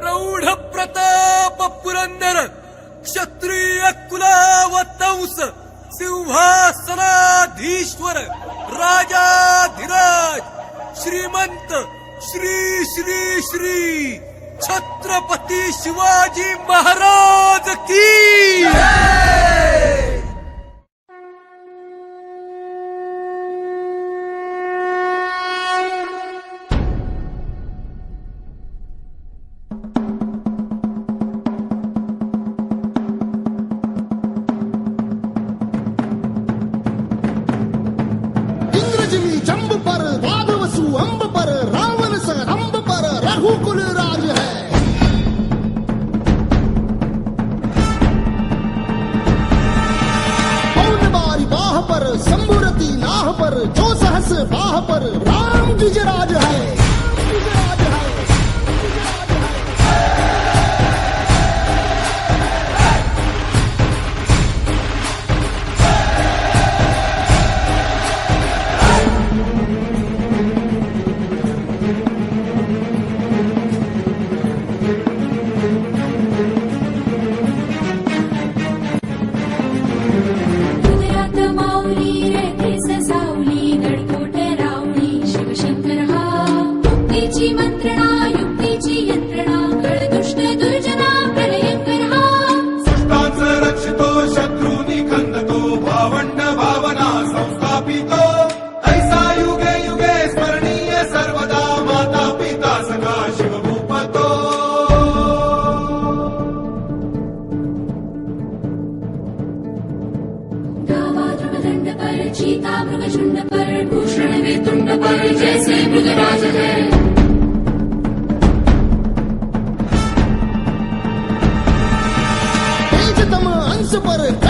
प्रौढ प्रताप पुरंदर क्षत्रिय कुलावतंस सिंहासनाधीश्वर राजाधिराज श्रीमंत श्री श्री श्री छत्रपती शिवाजी महाराज की इस पर राम गुजरा युक्तीची यंत्रणा दुर्जना हा सृष्टांच रक्षितो शत्रूनि खंदतो भावंड भावना संस्थापितो। ऐसा युगे युगे स्मरणीय सर्वदा माता पिता सखा शिवभूपतो। गावा ध्रुवदंड पर चीता muere.